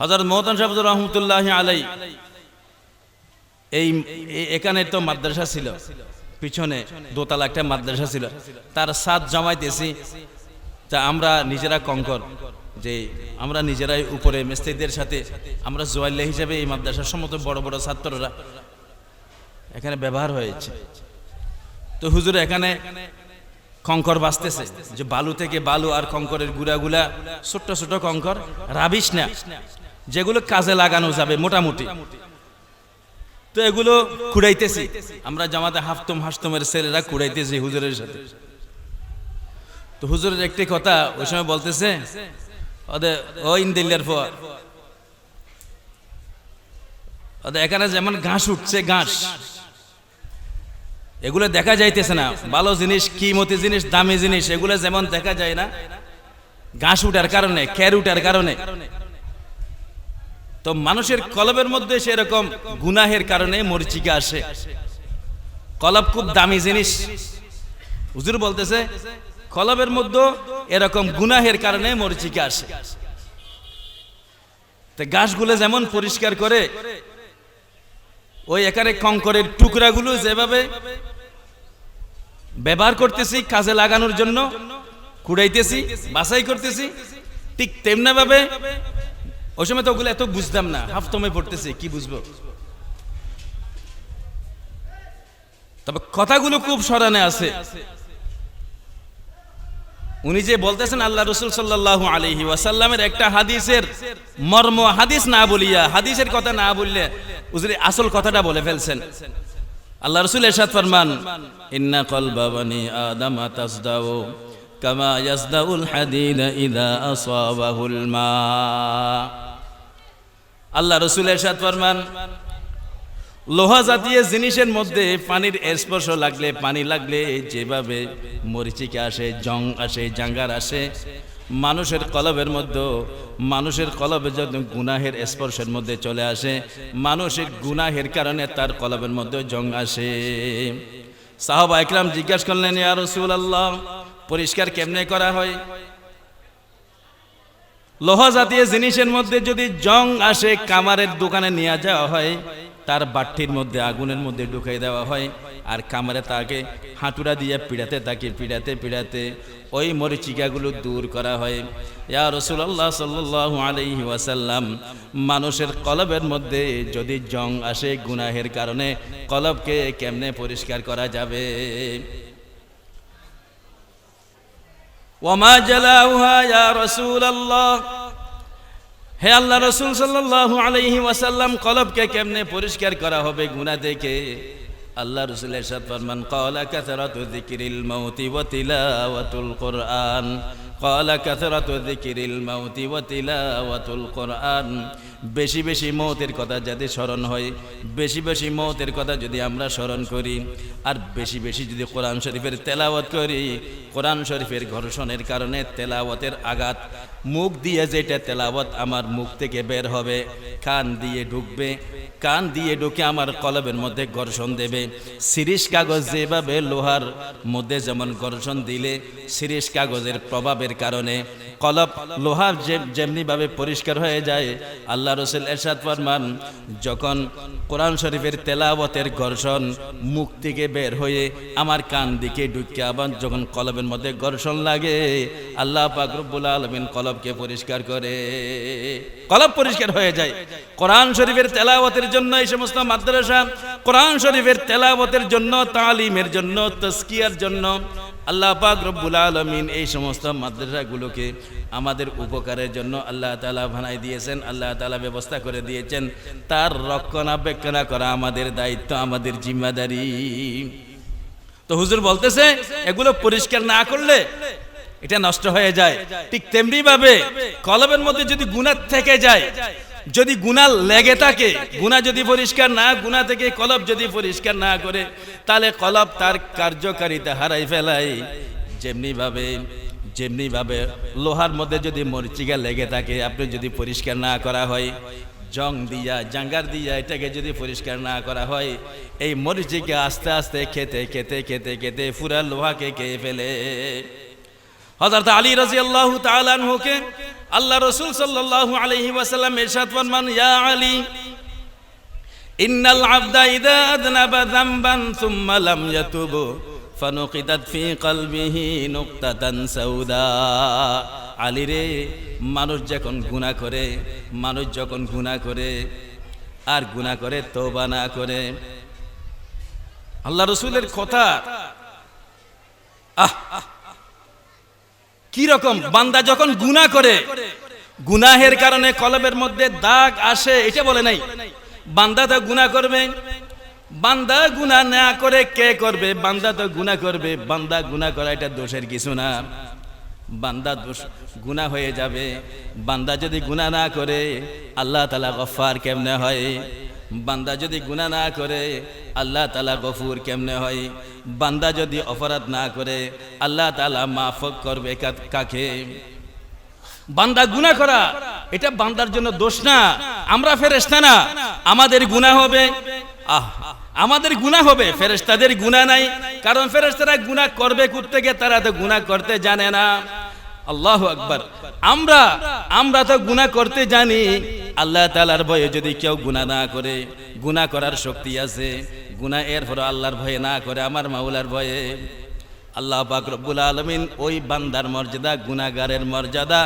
হজরত মোহতন সাহেব রহমতুল্লাহ আলাই এই এখানে তো মাদ্রাসা ছিল। পিছনে দোতলা একটা মাদ্রাসা ছিল। তার সাত জমাইতেছি। তা আমরা নিজেরা কঙ্কর। যে আমরা নিজেরাই উপরে মিস্ত্রিদের সাথে আমরা জোয়াল্লা হিসেবে এই মাদ্রাসার সমস্ত বড় বড় ছাত্ররা এখানে ব্যবহার হয়েছে। তো হুজুর এখানে কঙ্কর বাঁচতেছে। যে বালু থেকে বালু আর কঙ্করের গুড়াগুলা ছোট্ট ছোট কঙ্কর। রাবিস না। যেগুলো কাজে লাগানো যাবে মোটামুটি। তো এগুলো কুড়াইতেছি। আমরা জামাতে হাফতম হাসতমের ছেলেরা কুড়াইতেছি হুজুরের সাথে। তো হুজুরের একটি কথা ওই সময় বলতেছে ওদের ও ইন্দিল্লার পর ওদের এখানে যেমন ঘাস উঠছে, ঘাস। এগুলো দেখা যাইতেছে না। ভালো জিনিস, কিমতি জিনিস, দামি জিনিস, এগুলো যেমন দেখা যায় না, ঘাস উঠার কারণে, খের উঠার কারণে। তো মানুষের কলবের মধ্যে সেরকম গুনাহের কারণে মরিচিকা আসে। কলব খুব দামি জিনিস। হুজুর বলতেছে, কলবের মধ্যে এরকম গুনাহের কারণে মরিচিকা আসে। তো গাছগুলো যেমন পরিষ্কার করে, ওই এখানে কঙ্করের টুকরাগুলো যেভাবে ব্যবহার করতেছি, কাজে লাগানোর জন্য, কুড়াইতেছি, বাছাই করতেছি, ঠিক তেমনি ভাবে ওই সময় তো ওগুলো এত বুঝতাম না হাফতমে পড়তেছি, কি বুঝব? তবে কথাগুলো খুব স্মরণে আছে। উনি যে বলতেছেন, আল্লাহ রসুল সাল্লাহ আলহি ওয়াসাল্লামের একটা হাদিসের মর্ম, হাদিস না বলিয়া, হাদিসের কথা না বললে উজরে আসল কথাটা বলে ফেলছেন। আল্লাহ রসুল এরশাদ ফরমান, ইন্না কলবা বানি আদম তাসদাউ কামা ইয়াসদাউল হাদিদ ইদা আসাবাহুল মা। আল্লাহ রসুল এরশাদ ফরমান, লোহা জাতীয় জিনিসের মধ্যে পানির স্পর্শ লাগলে পানি লাগলে যেভাবে মরিচিকা আসে, জং আসে, জাঙ্গার আসে, মানুষের কলবের মধ্যে, মানুষের কলবে যখন গুনাহের স্পর্শের মধ্যে চলে আসে মানুষের গুনাহের কারণে তার কলবের মধ্যে জং আসে। সাহবা একরাম জিজ্ঞাসা করলেন, ইয়া রসুল আল্লাহ পরিষ্কার কেমনে করা হয়? লোহা জাতীয় জিনিসের মধ্যে যদি জং আসে কামারের দোকানে নিয়ে যাওয়া হয়, তার বাট্টির মধ্যে, আগুনের মধ্যে ঢুকাই দেওয়া হয়, আর কামারে তাকে হাঁটুরা দিয়ে পিড়াতে, তাকে পিড়াতে পিড়াতে ওই মরিচিকাগুলো দূর করা হয়। ইয়া রসুল্লাহ সাল্লাহ আলহি ওয়াসাল্লাম, মানুষের কলবের মধ্যে যদি জং আসে, গুনাহের কারণে কলবকে কেমনে পরিষ্কার করা যাবে? ওমা জালাউহা ইয়া আল্লাহ হে আল্লাহ রসুল সাল্লাহ আলাইহি ওয়াসাল্লাম, কলবকে কেমনে পরিষ্কার করা হবে গুণা দেখে? আল্লাহ রসুলের ফরমান ক্বালা কাসরাতু যিকরিল মাউতি ওয়া তিলাওয়াতুল কুরআন। ক্বালা কাসরাতু যিকরিল মাউতি ওয়া তিলাওয়াতুল কুরআন। বেশি বেশি মৌতের কথা যাতে স্মরণ হয়, বেশি বেশি মৌতের কথা যদি আমরা স্মরণ করি, আর বেশি বেশি যদি কোরআন শরীফের তেলাওয়াত করি, কোরআন শরীফের ঘর্ষণের কারণে তেলাওয়াতের আঘাত, মুখ দিয়ে যেটা তেলাওয়াত আমার মুখ থেকে বের হবে, কান দিয়ে ঢুকবে, কান দিয়ে ঢুকে আমার কলবের মধ্যে ঘর্ষণ দেবে, সিরিশ কাগজ যেভাবে লোহার মধ্যে যেমন ঘর্ষণ দিলে, সিরিশ কাগজের প্রভাবের কারণে কলব লোহার যে যেমনিভাবে পরিষ্কার হয়ে যায়, আল্লাহ রসুল এরশাদ ফরমান, যখন কোরআন শরীফের তেলাওয়াতের ঘর্ষণ মুখ থেকে বের হয়ে আমার কান দিকে ঢুকে আবার যখন কলবের মধ্যে ঘর্ষণ লাগে, আল্লাহ পাক রব্বুল আলমিন কলবকে পরিষ্কার করে। কলব পরিষ্কার হয়ে যায়। কোরআন শরীফের তেলাওয়াতের জন্য এই সমস্ত মাদ্রাসা, কোরআন শরীফের তেলাওয়াতের জন্য, তালিমের জন্য তস্কিয়ার জন্য আল্লাহ পাক রব্বুল আলমিন এই সমস্ত মাদ্রাসাগুলোকে আমাদের উপকারের জন্য আল্লাহ তালা ভানাই দিয়েছেন, আল্লাহ তালা ব্যবস্থা করে দিয়েছেন। তার রক্ষণাবেক্ষণা করা আমাদের দায়িত্ব, আমাদের জিম্মাদারি। তো হুজুর বলতেছে, এগুলো পরিষ্কার না করলে এটা নষ্ট হয়ে যায়। ঠিক তেমনি ভাবে কলবের মধ্যে যদি গুণার থেকে যায় যদি গুণা লেগে থাকে, গুণা যদি পরিষ্কার না, গুণা থেকে কলব যদি পরিষ্কার না করে, তাহলে কলব তার কার্যকারিতা হারাই ফেলায় যেমনি ভাবে যেমনি ভাবে লোহার মধ্যে যদি মরিচিকা লেগে থাকে, আপনি যদি পরিষ্কার না করা হয়, জং দিয়া, জাঙ্গার দিয়া এটাকে যদি পরিষ্কার না করা হয়, এই মরিচিকা আস্তে আস্তে খেতে খেতে খেতে খেতে পুরা লোহাকে খেয়ে ফেলে। হযরত আলী রাদিয়াল্লাহু তাআলা আনহুকে আল্লাহ রাসূল সাল্লাল্লাহু আলাইহি ওয়াসাল্লাম ইরশাদ ফরমান, ইয়া আলী, ইন্নাল আবদা ইদা আযনাবা যামবান সুম্মা লাম ইয়াতুব ফানুকিদাত ফি কলবিহি নুকতাতান সাউদা। আলী রে, মানুষ যখন গুনাহ করে, মানুষ যখন গুনাহ করে, আর গুনাহ করে, তওবা না করে। আল্লাহ রসুলের কথা, আহ কি রকম? বান্দা যখন গুনাহ করে, গুনাহের কারণে কলবের মধ্যে দাগ আসে, এটা বলে নাই। বান্দা তো গুনাহ করবে। বান্দা গুনাহ না করে কে করবে? বান্দা তো গুনাহ করবে। বান্দা গুনাহ করা এটা দোষের কিছু না। বান্দা দোষ, গুনাহ হয়ে যাবে। বান্দা যদি গুনাহ না করে, আল্লাহ তালা গফার কেমনে হয়? বান্দা যদি গুনাহ না করে, আল্লাহ তালা গফুর কেমনে হয়? বান্দা যদি অপরাধ না করে, আল্লাহ তালা মাফ করবে কাকে? বান্দা গুনাহ করা, এটা বান্দার জন্য দোষ না। আমরা ফেরেশতা না। আমাদের গুনাহ হবে। আহ, আমাদের গুনাহ হবে। ফেরেশতাদের গুনাহ নাই। কারণ ফেরেশতারা গুনাহ করবে থেকে তারা তো গুনাহ করতে জানে না। আল্লাহু আকবার। আমরা আমরা তো গুনাহ করতে জানি। আল্লাহ তালার ভয়ে যদি কেউ গুনাহ না করে, গুনাহ করার শক্তি আছে। গুনাহ এর পর আল্লাহর ভয়ে না করে, আমার মাউলার ভয়ে। আল্লাহ পাক রব্বুল আলমিন ওই বান্দার মর্যাদা গুনাগারের মর্যাদা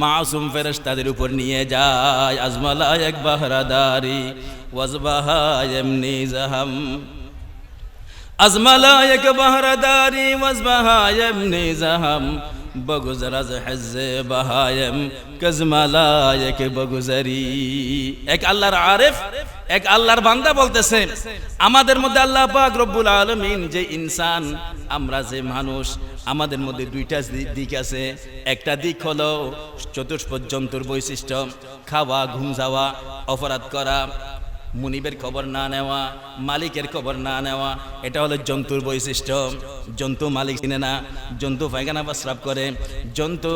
মাসুম ফেরেশতাদের উপর নিয়ে যায়। আজমালা এক বাহরাদারি, ওয়াজবাহা জাহাম। আজমালা এক বাহরাদারি, ওয়াজবাহা জাহাম। আজ হজ্জে বাহায়ম কজমালা এক বগুজরি এক আল্লাহর আরেফ এক আল্লাহর বান্দা বলতেছেন আমাদের মধ্যে আল্লাহ পাক রব্বুল আলমিন যে ইনসান আমরা যে মানুষ আমাদের মধ্যে দুইটা দিক আছে একটা দিক হলো চতুষ্প জন্তুর বৈশিষ্ট্য খাওয়া ঘুম যাওয়া অপরাধ করা মুনিবের খবর না নেওয়া, মালিকের খবর না নেওয়া, এটা হলো জন্তুর বৈশিষ্ট্য। জন্তু মালিক চিনে না, জন্তু পায়খানা স্রাব করে। জন্তু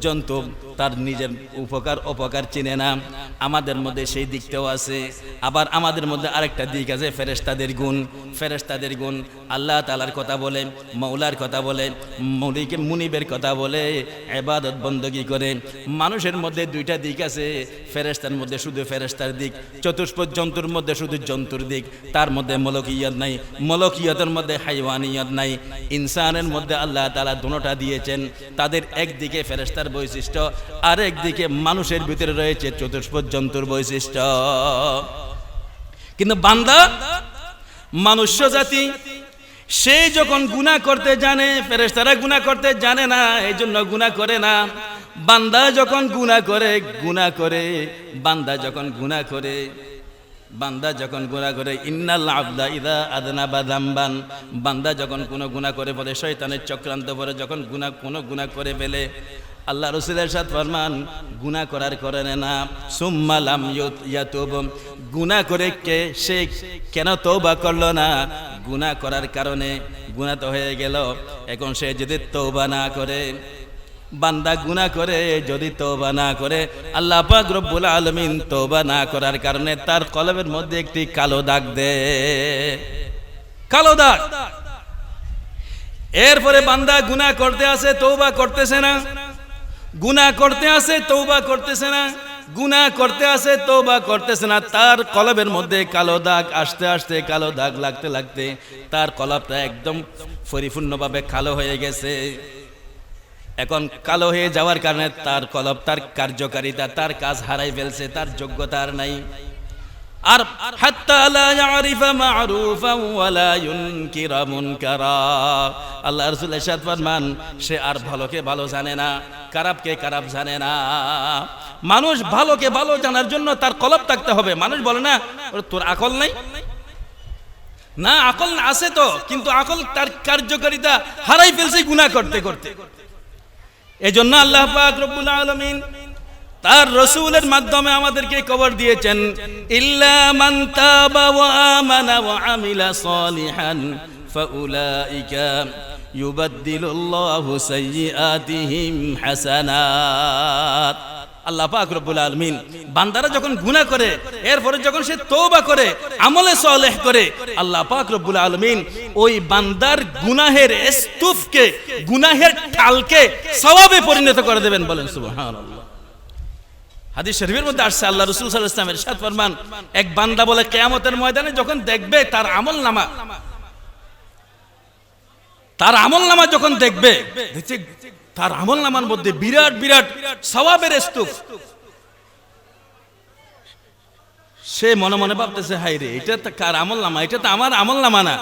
জন্তু তার নিজের উপকার, অপকার চিনে না। আমাদের মধ্যে সেই দিকটাও আছে। আবার আমাদের মধ্যে আরেকটা দিক আছে ফেরেস্তাদের গুণ। ফেরেস্তাদের গুণ, আল্লাহ তালার কথা বলে মৌলার কথা বলে, মৌলিকে মুনিবের কথা বলে এবাদত বন্দগি করে। মানুষের মধ্যে দুইটা দিক আছে ফেরেস্তার মধ্যে শুধু ফেরেস্তার দিক চতুষ্প জন্তুর মধ্যে শুধু জন্তুর দিক। তার মধ্যে মলকিয়ত নাই, মলকিয়তের মধ্যে হাইওয়ানিয়ত নাই। ইনসানের মধ্যে আল্লাহ তালা দুটা দিয়েছেন। তাদের একদিকে ফেরেস্তার বৈশিষ্ট্য আর একদিকে মানুষের ভিতরে রয়েছে চতুষ্প জন্তুর বৈশিষ্ট্য। কিন্তু বান্দা, মনুষ্য জাতি, সে যখন গুনাহ করতে জানে, ফেরেশতারা গুনাহ করতে জানে না এই জন্য গুনাহ করে না। বান্দা যখন গুনাহ করে গুনাহ করে। বান্দা যখন গুনাহ করে, বান্দা যখন গুনাহ করে, ইন্নাল আবদা ইদা আদনা বাদাম্বান বান্দা যখন কোনো গুনাহ করে বলে শয়তানের চক্রান্ত পরে যখন গুনাহ, কোনো গুনাহ করে ফেলে আল্লাহ রসুলের সাথ ফরমান, গুনাহ করার করে না সুম্মালাম ইয়াতুব। গুনাহ করে কে, সে কেন তৌবা করল না? গুনাহ করার কারণে গুনাহ তো হয়ে গেল। এখন সে যদি তৌবা না করে, বান্দা গুনাহ করে, যদি তৌবা না করে, আল্লাহ পাক রব্বুল আলামিন তৌবা না করার কারণে তার কলবের মধ্যে একটি কালো দাগ দে। কালো দাগ! এরপরে বান্দা গুনাহ করতে আসে তৌবা করতেছে না। গুনাহ করতে আসে তৌবা করতেছে না। গুনা করতে আসে তৌবা করতেছে না। তার কলবের মধ্যে কালো দাগ, আসতে আসতে কালো দাগ লাগতে লাগতে তার কলবটা একদম পরিপূর্ণভাবে কালো হয়ে গেছে। এখন কালো হয়ে যাওয়ার কারণে তার কলব, তার কার্যকারিতা, তার কাজ হারাই ফেলছে, তার যোগ্যতা আর নাই। আর আল্লাহ রাসূল ফরমান, সে আর ভালোকে ভালো জানে না জানে না। মানুষ ভালোকে ভালো জানার জন্য তার কলব থাকতে হবে। মানুষ বলে না তোর আকল নাই? না, আকল আছে তো, কিন্তু আকল তার কার্যকারিতা হারাই ফেলছে গুনাহ করতে করতে। এজন্য আল্লাহ পাক রব্বুল আলামিন তার রসুলের মাধ্যমে আমাদেরকে কবর দিয়েছেন। ইল্লা মান তাবা ওয়া আমানা ওয়া আলমিন বান্দারা যখন গুনাহ করে, এরপরে যখন সে তওবা করে, আমলে সালেহ করে, আল্লাহ পাক রব্বুল আলমিন ওই বান্দার গুনাহের স্তূপকে, গুনাহের ঢালকে সওয়াবে পরিণত করে দেবেন বলেন সুবহানাল্লাহ। হাদিস শরীফের মধ্যে আসছে, আল্লাহ রসুল সাল্লাহ ইসলামের সাত ফরমান, এক বান্দা বলে, কেয়ামতের ময়দানে যখন দেখবে তার আমল নামা, তার আমল নামা যখন দেখবে তার আমল নামার মধ্যে বিরাট বিরাট সওয়াবের স্তূপ। সে মনে মনে ভাবতেছে হাই রে এটা তো কার আমল নামা? এটা তো আমার আমল নামা না।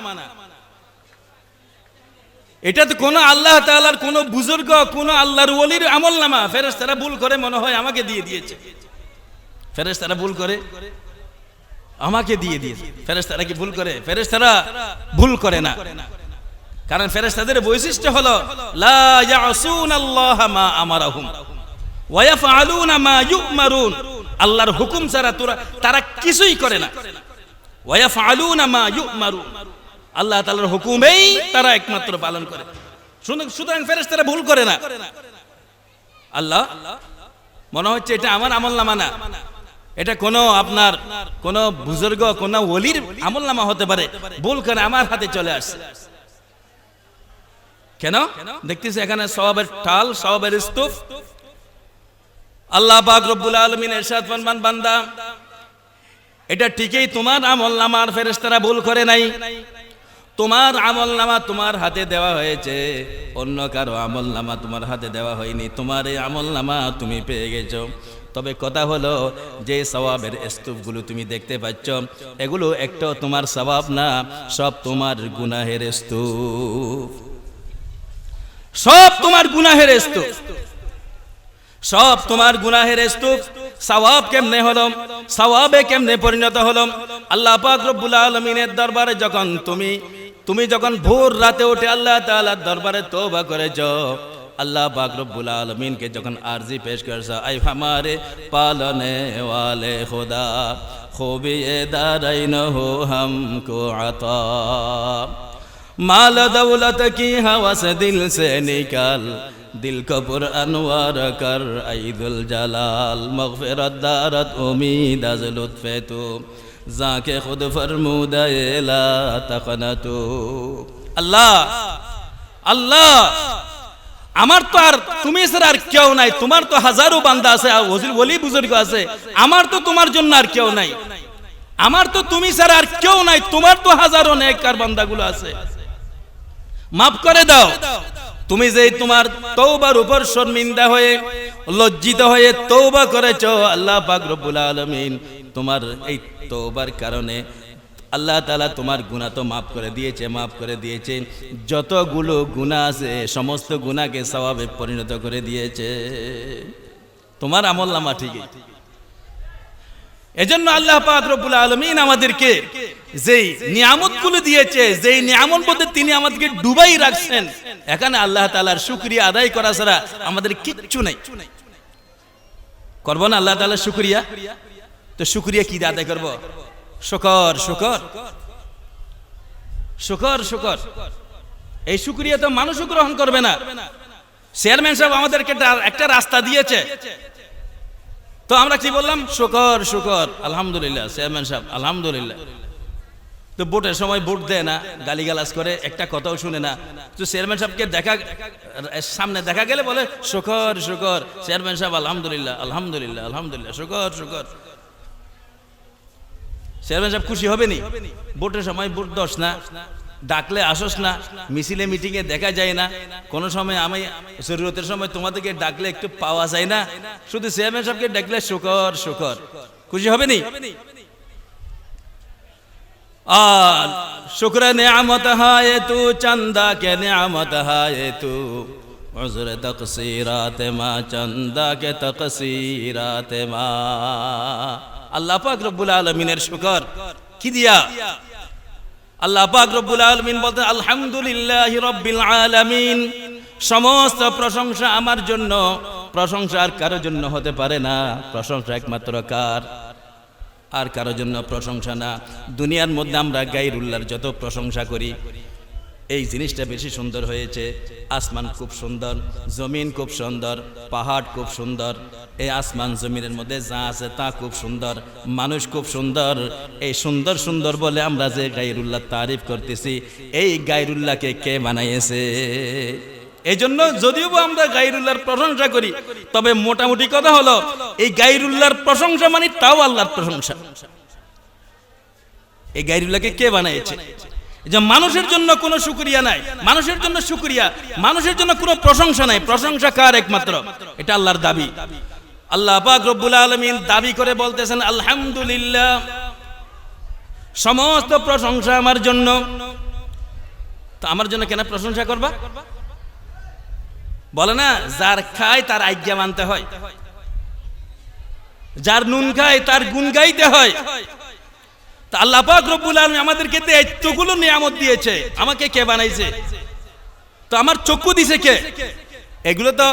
এটা তো কোনো আল্লাহ তাআলার কোনো বুজুর্গ, কোনো আল্লাহর ওলির আমল নামা। ফেরেশতারা ভুল করে মনে হয় আমাকে দিয়ে দিয়েছে। ফেরেশতারা ভুল করে আমাকে দিয়ে দিয়েছে। ফেরেশতারা কি ভুল করে? ফেরেশতারা ভুল করে না। কারণ ফেরেশতাদের বৈশিষ্ট্য হলো, লা ইয়াসুনাল্লাহ মা আমারাহুম, ওয়া ইয়াফআলুনা মা ইউমারুন। আল্লাহর হুকুম ছাড়া তোরা তারা কিছুই করে না। ওয়া ইয়াফআলুনা মা ইউমারুন। আল্লাহ তাআলার হুকুমেই তারা একমাত্র পালন করে। সুতরাং ফেরেশতারা ভুল করে না। আল্লাহ, মনে হচ্ছে এটা আমার আমল নামা না। এটা কোনো আপনার, কোন বুজুর্গ, কোন ওলির আমল নামা হতে পারে। ভুল করে আমার হাতে চলে আসছে। কেন? দেখতেছি এখানে সবাবের টাল সবাবের স্তূপ। আল্লাহ পাক রব্বুল আলমিন এরশাদ ফরমান, বান্দা, এটা ঠিকই তোমার আমল নামার ফেরেশতারা ভুল করে নাই। তোমার আমল নামা তোমার হাতে দেওয়া হয়েছে। অন্য কারও আমল নামা তোমার হাতে দেওয়া হয়নি। তোমার এই আমল নামা তুমি পেয়ে গেছো। তবে কথা হলো, যে সওয়াবের স্তূপগুলো তুমি দেখতে পাচ্ছ, এগুলো একটাও তোমার স্বভাব না, সব তোমার গুনাহের স্তূপ। সব তোমার গুনাহের স্তূপ। সব তোমার গুনাহের স্তূপ। সওয়াব কেমনে হলো? সওয়াবে কেমনে পরিণত হলো? আল্লাহ পাক রব্বুল আলামিনের দরবারে যখন তুমি তুমি যখন ভোর রাতে উঠে আল্লাহ তালার দরবারে তওবা করেছ, আল্লাহ বাকরবুল আলমিনকে যখন আরজি পেশ করছ, আই হামারে পালনে ওয়ালে খোদা দারাই ন হো হামকো আত, মাল দৌলত কি হাওয়াস দিল সে নিকাল, দিল কপুর আনোয়ার কর আইদুল জালাল, মগফিরত দারত উমিদ আজ লুৎফে যাকে খুদ ফরমুদায়লা তাকানাতু। আল্লাহ আল্লাহ, আমার তো আর তুমি স্যার আর কেউ নাই, তোমার তো হাজারো বান্দা আছে হজুর বলি বুজুর্গ আছে, আমার তো তোমার জন্য আর কেউ নাই। আমার তো তুমি স্যার আর কেউ নাই, তোমার তো হাজারো নেককার বান্দাগুলো আছে। মাফ করে দাও। তুমি যে তোমার তৌবার উপর শর্মিন্দা হয়ে, লজ্জিত হয়ে তৌবা করেছ, আল্লাহ পাক রব্বুল আলামিন তোমার এই তৌবার কারণে আল্লাহ তাআলা তোমার গুনাহ তো মাফ করে দিয়েছে, মাফ করে দিয়েছে। যতগুলো গুনাহ আছে, সমস্ত গুনাহকে সওয়াবে পরিণত করে দিয়েছে। তোমার আমল নামা ঠিকই। এজন্য আল্লাহ পাক রব্বুল আলামিন আমাদেরকে যেই নিয়ামতগুলো দিয়েছে, যেই নিয়ামত মধ্যে তিনি আমাদেরকে ডুবাই রাখছেন, এখানে আল্লাহ তাআলার শুকরিয়া আদায় করা ছাড়া আমাদের কিচ্ছু নাই। করব না আল্লাহ তাআলার শুকরিয়া? তো শুক্রিয়া কি আদায় করব? শুকর শুকর। শুকর শুকর। এই শুকরিয়া তো মানুষও গ্রহণ করবে না। চেয়ারম্যান সাহেব আমাদেরকে একটা- রাস্তা দিয়েছে। তো আমরা কি বললাম? শুকর শুকর। আলহামদুলিল্লাহ, চেয়ারম্যান সাহেব, আলহামদুলিল্লাহ। তো ভোটের সময় ভোট দেয় না, গালিগালাজ করে, একটা কথাও শুনে না। তো চেয়ারম্যান সাহেবকে দেখা, সামনে দেখা গেলে বলে, শুকর শুকর। চেয়ারম্যান সাহেব, আলহামদুলিল্লাহ আলহামদুলিল্লাহ আলহামদুলিল্লাহ। শুকর শুকর। চেয়ারম্যান সাহেব খুশি হবে নি ভোটের সময় ভোট দশ না। ডাকলে আসস না, মিছিলে মিটিংয়ে দেখা যায় না। কোন সময় আমি জরুরতের সময় তোমাদেরকে ডাকলে একটু পাওয়া যায় না। শুধু চেয়ারম্যান সাহেবকে ডাকলে শুকর শুকর। খুশি হবে নি আর শুক্র নিয়ামত হায় তু, চন্দা কে নিয়ামত হায় তু। উজর তকসিরাত মা, চন্দা কে তকসিরাত মা। আল্লাহ পাক রব্বুল আলমিনের শুকর। কি দিয়া? আল্লাহ পাক রব্বুল আলমিন বলতে আলহামদুলিল্লাহ রব্বিল আলামিন। সমস্ত প্রশংসা আমার জন্য। প্রশংসা আর কারোর জন্য হতে পারে না। প্রশংসা একমাত্র কার? আর কারোর জন্য প্রশংসা না। দুনিয়ার মধ্যে আমরা গাইরুল্লাহর যত প্রশংসা করি এই জিনিসটা বেশি সুন্দর হয়েছে। আসমান খুব সুন্দর, জমিন খুব সুন্দর, পাহাড় খুব সুন্দর। এই আসমান জমিনের মধ্যে যা আছে তা খুব সুন্দর, মানুষ খুব সুন্দর। এই সুন্দর সুন্দর বলে আমরা যে গাইরুল্লাহ তারিফ করতেছি, এই গাইরুল্লাহকে কে বানাইয়েছে এই জন্য যদিও আমরা গাইরুল্লাহর প্রশংসা করি, তবে মোটামুটি কথা হলো, এই গাইরুল্লাহর প্রশংসা মানে তাও আল্লাহর প্রশংসা। এই গাইরুল্লাহকে কে বানিয়েছে এই যে মানুষের জন্য কোনো শুকরিয়া নাই, মানুষের জন্য শুকরিয়া, মানুষের জন্য কোনো প্রশংসা নাই। প্রশংসা কার একমাত্র? এটা আল্লাহর দাবি। আল্লাহ পাক রব্বুল আলামিন দাবি করে বলতেছেন, আলহামদুলিল্লাহ, সমস্ত প্রশংসা আমার জন্য। তো আমার জন্য কেন প্রশংসা করবা? বলে না, যার খায় তার আজ্ঞা মানতে হয়। যার নুন খায় তার গুণ গাইতে হয়। তা আল্লাহ পাক রব্বুল আলামিন আমাদেরকে এতগুলো নিয়ামত দিয়েছে। আমাকে কে বানাইছে? তো আমার চক্ষু দিছে কে? এগুলো তো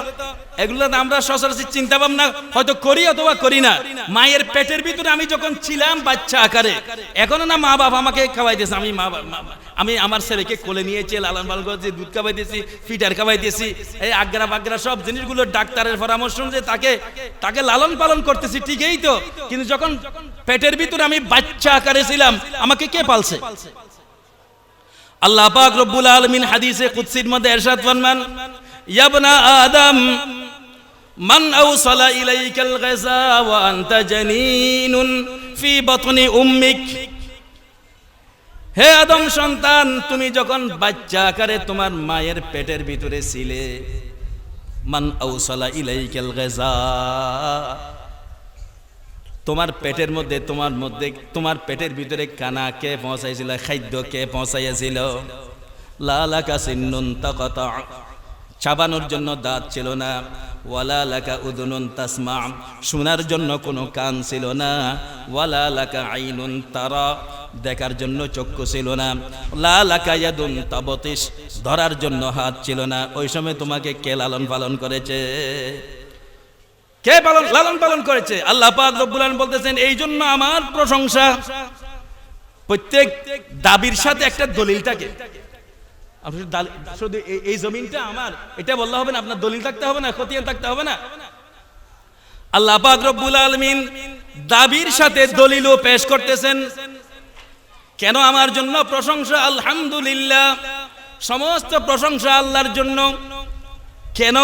এগুলো তো আমরা সচরাচর চিন্তা ভাবনা হয়তো করি অথবা করি না। মায়ের পেটের ভিতরে আমি যখন ছিলাম বাচ্চা আকারে, এখনও না মা বাবা আমাকে খাওয়াইতেছে। আমি মা আমি আমার ছেলেকে কোলে নিয়েছি লালন পালন করেছি, দুধ খাওয়াই দিয়েছি ফিটার খাওয়াই দিয়েছি এই আগ্রা বাগ্রা সব জিনিসগুলো ডাক্তারের পরামর্শ যে তাকে তাকে লালন পালন করতেছি, ঠিকই তো। কিন্তু যখন পেটের ভিতরে আমি বাচ্চা আকারে ছিলাম, আমাকে কে পালছে? আল্লাহ পাক রব্বুল আলামিন হাদিসে কুদসির মধ্যে ইরশাদ ফরমান ইয়াবনা আদম, মান আওসালা ইলাইকাল গাযা ওয়া আনতা জানিনুন ফি বাতনি উম্মিক? হে আদম সন্তান, তুমি যখন বাচ্চা আকারে তোমার মায়ের পেটের ভিতরে ছিলে, মান আওসালা ইলাইকাল গাযা, তোমার পেটের মধ্যে, তোমার মধ্যে, তোমার পেটের ভিতরে কানা কে পৌঁছাইছিল, খাদ্য কে পৌঁছাইয়াছিল? লালাকা সিন্নুন তাকাতা চাবানোর জন্য দাঁত ছিল না। ওয়ালা লাকা উদুনুন তাসমা শোনার জন্য কোনো কান ছিল না। ওয়ালা লাকা আইনুন তারা, দেখার জন্য চক্ষু ছিল না। লা লাকা ইয়াদুন তাবতিস ধরার জন্য হাত ছিল না। ওই সময় তোমাকে কে লালন পালন করেছে? কে পালন লালন পালন করেছে? আল্লাহ পাক রব্বুল আলামিন বলতেছেন, এই জন্য আমার প্রশংসা। প্রত্যেক দাবির সাথে একটা দলিল থাকে। আপনি শুধু এই- জমিনটা আমার। এটা বললে হবে না, আপনার দলিল থাকতে হবে না, খতিয়ান থাকতে হবে না। আল্লাহ রব্বুল আলমিন দাবির সাথে দলিলও পেশ করতেছেন। কেন আমার জন্য? প্রশংসা, আলহামদুলিল্লাহ। সমস্ত প্রশংসা আল্লাহর জন্য। কেন?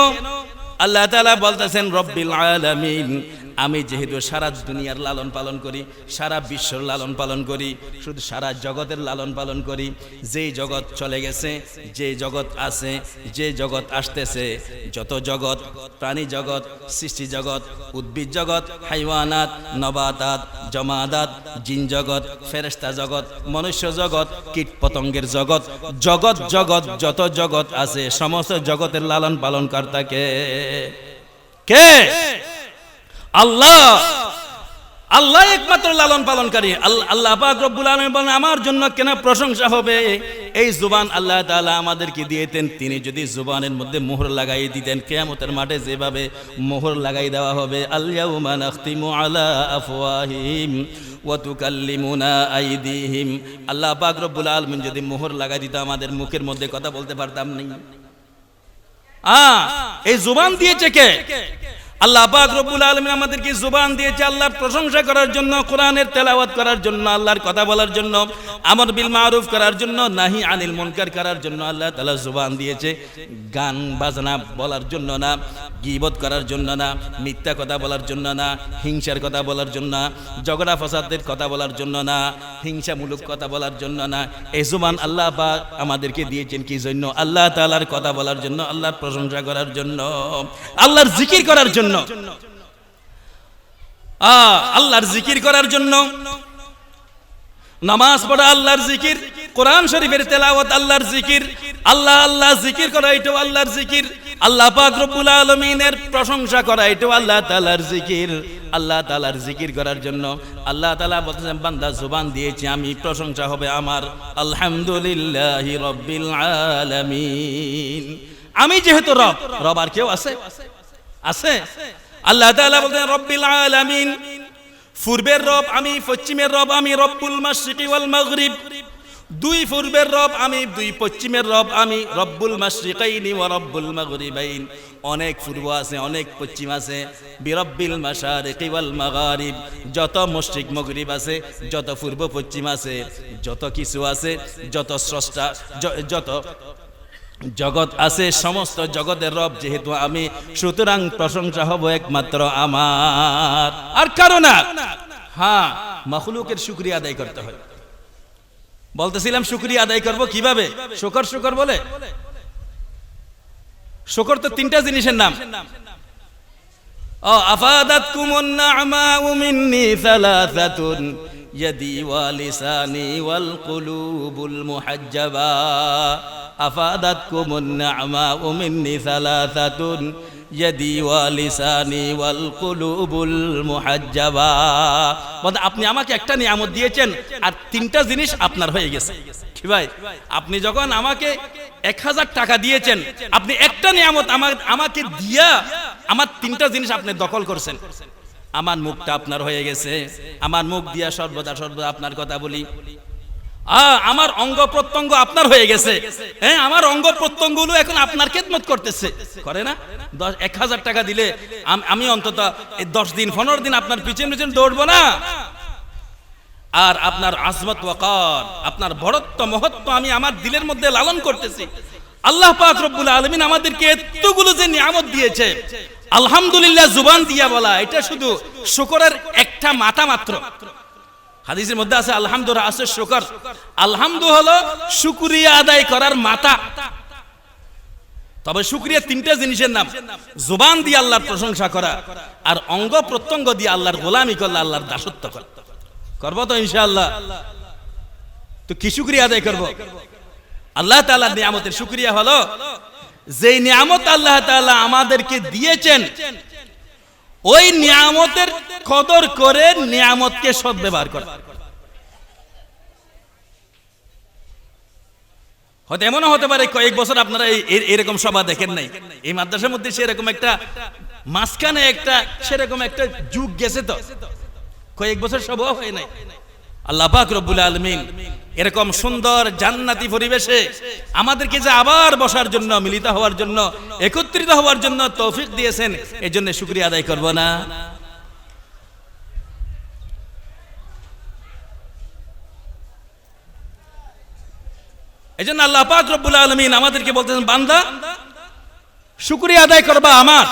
আল্লাহ তালা বলতেছেন, রব্বিল আলামিন, আমি যেহেতু সারা দুনিয়ার লালন পালন করি, সারা বিশ্বর লালন পালন করি, শুধু সারা জগতের লালন পালন করি, যেই জগৎ চলে গেছে, যে জগৎ আছে, যে জগৎ আসতেছে, যত জগৎ, প্রাণী জগৎ, সৃষ্টি জগৎ, উদ্ভিদ জগৎ, হাইওয়ানাত, নবাতাত, জমাদাত, জিন জগৎ ফেরেস্তা জগৎ, মনুষ্য জগৎ কীট পতঙ্গের জগৎ জগৎ জগৎ, যত জগৎ আছে, সমস্ত জগতের লালন পালন কর্তাকে কে? আল্লাহ। আল্লাহ একমাত্র লালন পালনকারী। আল- আল্লাহ রব্বুল আমার জন্য কেন প্রশংসা হবে। এই জুবান আল্লাহ তাআলা আমাদেরকে দিয়েতেন তিনি যদি জুবানের মধ্যে মোহর লাগাই দিতেন, কিয়ামতের মাঠে যেভাবে মোহর লাগাই দেওয়া হবে আল্লাহুমা নাখতিমু আলা আফওয়াহিম আল্লাহ পাক রব্বুল আলামিন যদি মোহর লাগাই দিত, আমাদের মুখের মধ্যে কথা বলতে পারতাম না। এই জুবান দিয়েছে কে? আল্লাহ পাক রব্বুল আলামিন আমাদেরকে জুবান দিয়েছে আল্লাহর প্রশংসা করার জন্য, কোরআনের তেলাওয়াত করার জন্য, আল্লাহর কথা বলার জন্য আমর বিল মারুফ করার জন্য, নাহি আনিল মুনকার করার জন্য আল্লাহ তাআলা জুবান দিয়েছে। গান বাজনা বলার জন্য না, গীবত করার জন্য না, মিথ্যা কথা বলার জন্য না, হিংসার কথা বলার জন্য না, ঝগড়া ফসাদের কথা বলার জন্য না, হিংসামূলক কথা বলার জন্য না এই জুবান আল্লাহ পাক আমাদেরকে দিয়েছেন কি জন্য? আল্লাহ তাআলার কথা বলার জন্য, আল্লাহর প্রশংসা করার জন্য, আল্লাহর জিকির করার জন্য আ, আল্লাহর জিকির করার জন্য। নামাজ পড়া আল্লাহর জিকির, কোরআন শরীফের তেলাওয়াত আল্লাহর জিকির, আল্লাহ আল্লাহ জিকির করা এটাও আল্লাহর জিকির, আল্লাহ পাক রব্বুল আলমিনের প্রশংসা করা এটাও আল্লাহ তালার জিকির, আল্লাহ তালার জিকির করার জন্য। আল্লাহ তালা বলতেছেন, বান্দা জুবান দিয়েছি, আমি প্রশংসা হবে আমার। আলহামদুলিল্লাহ রব্বিল আলামিন। আমি যেহেতু রব রব আর কেউ আছে? আছে? আল্লাহ তাআলা বলতেন রব্বিল আলামিন, পূর্বের রব আমি, পশ্চিমের রব আমি, রব্বুল মাশরিকি ওয়াল মাগরিব। দুই পূর্বের রব আমি, দুই পশ্চিমের রব আমি, রব্বুল মাশরিকাইনি ওয়া রব্বুল মাগরিবাইন। অনেক পূর্ব আছে, অনেক পশ্চিম আছে। বিরব্বিল মাশারিকি ওয়াল মাগারিব। যত মশরিক মগরিব আছে, যত পূর্ব পশ্চিম আছে, যত কিছু আছে, যত স্রষ্টা যত জগৎ আছে, সমস্ত জগতের রব যেহেতু আমি, সুতরাং প্রশংসা হব একমাত্র আমার। আর কারও না। হ্যাঁ মখলুকের শুক্রিয়া আদায় করতে হয়। বলতেছিলাম শুক্রিয়া আদায় করব কীভাবে? শুকর শুকর বলে? শুকর তো তিনটা জিনিসের নাম। ও আফাদাত কুমুন নামাউ মিন্নি সালাসাতুন। ইয়াদি ওয়া লিসানি ওয়াল কুলুবুল আফাদাত কুমুন নামাউ মিন্নি সালাসাতুন ইয়াদি ওয়া লিসানি ওয়াল কুলুবুল মুহাজ্জাবা আপনি আমাকে একটা নিয়ামত দিয়েছেন আর তিনটা জিনিস আপনার হয়ে গেছে। কি ভাই? আপনি যখন আমাকে এক হাজার টাকা দিয়েছেন, আপনি একটা নিয়ামত আমার আমাকে দিয়া আমার তিনটা জিনিস আপনি দখল করছেন। আমার মুখটা আপনার হয়ে গেছে। আমার মুখ দিয়া সর্বদা সর্বদা আপনার কথা বলি। আমার অঙ্গ প্রত্যঙ্গ আপনার হয়ে গেছে। হ্যাঁ আমার অঙ্গ প্রত্যঙ্গগুলো এখন আপনার খেদমত করতেছে। করে না? দশ, এক হাজার টাকা দিলে আমি অন্তত দশ দিন, পনেরো দিন আপনার পিছনে পিছনে দৌড়বো না। আর আপনার আজমত ওয়াকার, আপনার বড়ত্ব মহত্ব আমি আমার দিলের মধ্যে লালন করতেছি। আল্লাহ পাক রব্বুল আলমিন আমাদেরকে এতগুলো যে নিয়ামত দিয়েছে আলহামদুলিল্লাহ জুবান দিয়া বলা, এটা শুধু শুকরের একটা মাথা মাত্র। হাদিসের মধ্যে আছে আলহামদুলিল্লাহ আছে শুকর। আলহামদু হলো শুকরিয়া আদায় করার মাথা। তবে শুক্রিয়া তিনটা জিনিসের নাম, জুবান দিয়ে আল্লাহর প্রশংসা করা আর অঙ্গ প্রত্যঙ্গ দিয়ে আল্লাহর গোলামি করলে আল্লাহর দাসত্ব করা। করব তো ইনশাআল্লাহ। তো কি শুক্রিয়া আদায় করব? আল্লাহ তাআলার নিয়ামতের শুক্রিয়া হলো যেই নিয়ামত আল্লাহ তাআলা আমাদেরকে দিয়েছেন, ওই নিয়ামতের কদর করে নিয়ামতকে সদ ব্যবহার করা। হয়তো এমনও হতে পারে, কয়েক বছর আপনারা এরকম সভা দেখেন নাই। এই মাদ্রাসার মধ্যে সেরকম একটা মাঝখানে একটা সেরকম একটা যুগ গেছে তো। কয়েক বছর সভা হয় নাই। আল্লাহ রব্বুল আলমিন এরকম সুন্দর জান্নাতি পরিবেশে আমাদেরকে যে আবার বসার জন্য, মিলিত হওয়ার জন্য, একত্রিত হওয়ার জন্য তৌফিক দিয়েছেন এই জন্য শুক্রিয়া আদায় করব না। এই জন্য আল্লাহ পাক রব্বুল আলমিন আমাদেরকে বলতেছেন, বান্দা, শুক্রিয়া আদায় করবা আমার।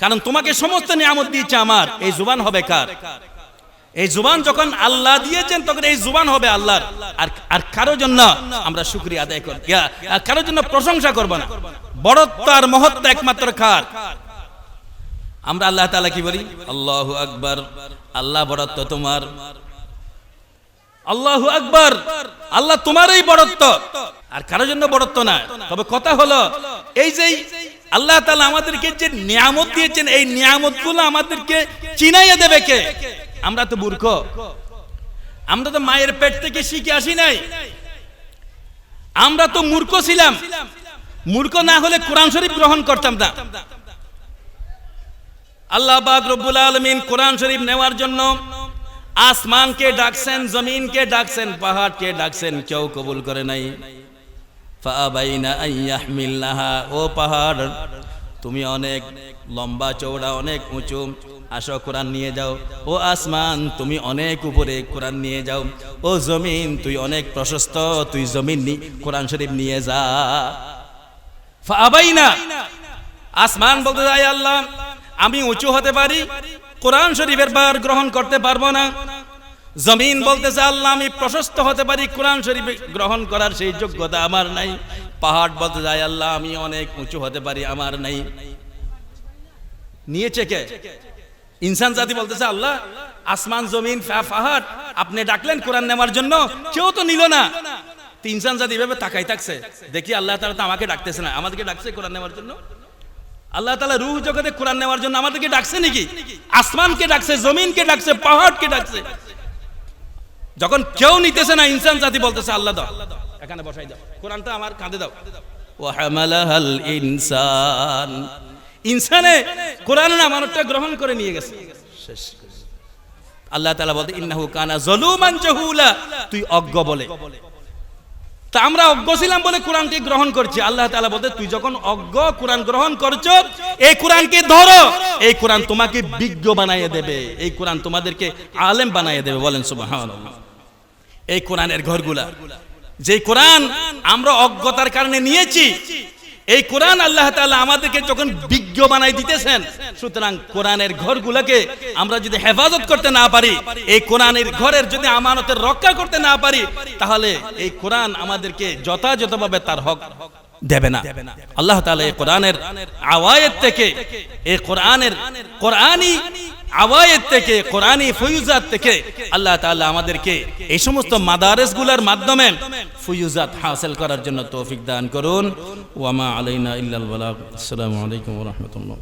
কারণ তোমাকে সমস্ত নিয়ামত দিয়েছে আমার। এই জুবান হবে কার? এই জুবান যখন আল্লাহ দিয়েছেন, তখন এই জুবান হবে আল্লাহর। আর আর কারও জন্য আমরা শুক্রিয়া আদায় করব কারোর জন্য প্রশংসা করব না। বড়ত্ব আর মহত্ব একমাত্র কার? আমরা আল্লাহ তাআলা কি বলি? আল্লাহু আকবার। আল্লাহ বড়ত্ব তোমার। আল্লাহু আকবার। আল্লাহ তোমারই বড়ত্ব আর কারও জন্য বড়ত্ব না। তবে কথা হলো, এই যে আল্লাহ তাআলা আমাদেরকে যে নিয়ামত দিয়েছেন, এই নিয়ামতগুলো আমাদেরকে চিনাইয়া দেবে কে? আমরা তো মূর্খ। আমরা তো মায়ের পেট থেকে শিখে আসি নাই। আমরা তো মূর্খ ছিলাম। মূর্খ না হলে কোরআন শরীফ গ্রহণ করতাম না। আল্লাহ পাক রব্বুল আলমিন কোরআন শরীফ নেওয়ার জন্য আসমানকে ডাকছেন, জমিনকে ডাকছেন, পাহাড়কে ডাকছেন, কেউ কবুল করে নাই। ও পাহাড়, তুমি অনেক লম্বা চৌড়া অনেক উঁচু। আসো কোরআন নিয়ে যাও। ও আসমান, তুমি অনেক উপরে কোরআন নিয়ে যাও। ও জমিন, তুই অনেক প্রশস্ত, তুই জমিন নি কোরআন শরীফ নিয়ে যা। ফাআবাইনা আসমান বলতে যায় আল্লাহ, আমি উঁচু হতে পারি, কোরআন শরীফের বার গ্রহণ করতে পারব না। জমিন বলতেছে আল্লাহ, আমি প্রশস্ত হতে পারি, কোরআন শরীফ গ্রহণ করার সেই যোগ্যতা আমার নাই। পাহাড় বলতে যায় আল্লাহ, আমি অনেক উঁচু হতে পারি, আমার নাই। নিয়েছে কে? ইনসান জাতি বলতেছে, আল্লাহ, আসমান, জমিন আপনি ডাকলেন কোরআন নেওয়ার জন্য, কেউ তো নিল না। ইনসান জাতি এভাবে তাকাই থাকছে। দেখি আল্লাহ তালা তো আমাকে ডাকতেছে না। আমাদেরকে ডাকছে কোরআন নেওয়ার জন্য? আল্লাহ তালা রুহ জগতে কোরআন নেওয়ার জন্য আমাদেরকে ডাকছে নাকি? আসমানকে ডাকছে, জমিনকে ডাকছে, পাহাড়কে ডাকছে। যখন কেউ নিতেছে না, ইনসান জাতি বলতেছে, আল্লাহ দাও, এখানে বসাই দাও। কোরআনটা আমার কাঁধে দাও। ওয়াহামালাহাল ইনসান। ইনসানে কোরআন আমানতটা গ্রহণ করে নিয়ে গেছে। শেষ আল্লাহ তাআলা বলতে, ইন্নাহু কানা জলুমান জাহুলা। তুই অজ্ঞ বলে। তা আমরা অজ্ঞ ছিলাম বলে কোরআনকে গ্রহণ করছি। আল্লাহ তাআলা বলতে, তুই যখন অজ্ঞ কোরআন গ্রহণ করছ, এই কোরআনকে ধরো। এই কোরআন তোমাকে বিজ্ঞ বানাইয়ে দেবে। এই কোরআন তোমাদেরকে আলেম বানাইয়ে দেবে। বলেন, সুবহানাল্লাহ। এই কোরআনের ঘরগুলা। যে কোরআন আমরা অজ্ঞতার কারণে নিয়েছি এই কোরআন আল্লাহ তালা আমাদেরকে যখন বিজ্ঞ বানাই দিতেছেন, সুতরাং কোরআনের ঘরগুলোকে আমরা যদি হেফাজত করতে না পারি, এই কোরআনের ঘরের যদি আমানতের রক্ষা করতে না পারি, তাহলে এই কোরআন আমাদেরকে যথাযথভাবে তার হক দেবে না। আল্লাহ তাআলা এই কোরআনের আওয়ায়েত থেকে, এই কোরআনের কোরআনই আওয়ায়েত থেকে কোরআনী ফয়ুজাত থেকে আল্লাহ তাআলা আমাদেরকে এই সমস্ত মাদারেসগুলোর মাধ্যমে ফয়ুজাত হাসিল করার জন্য তৌফিক দান করুন। ওয়ামা আলাইনা ইল্লাল বালাগ আসসালামু আলাইকুম ওয়া রাহমাতুল্লাহ।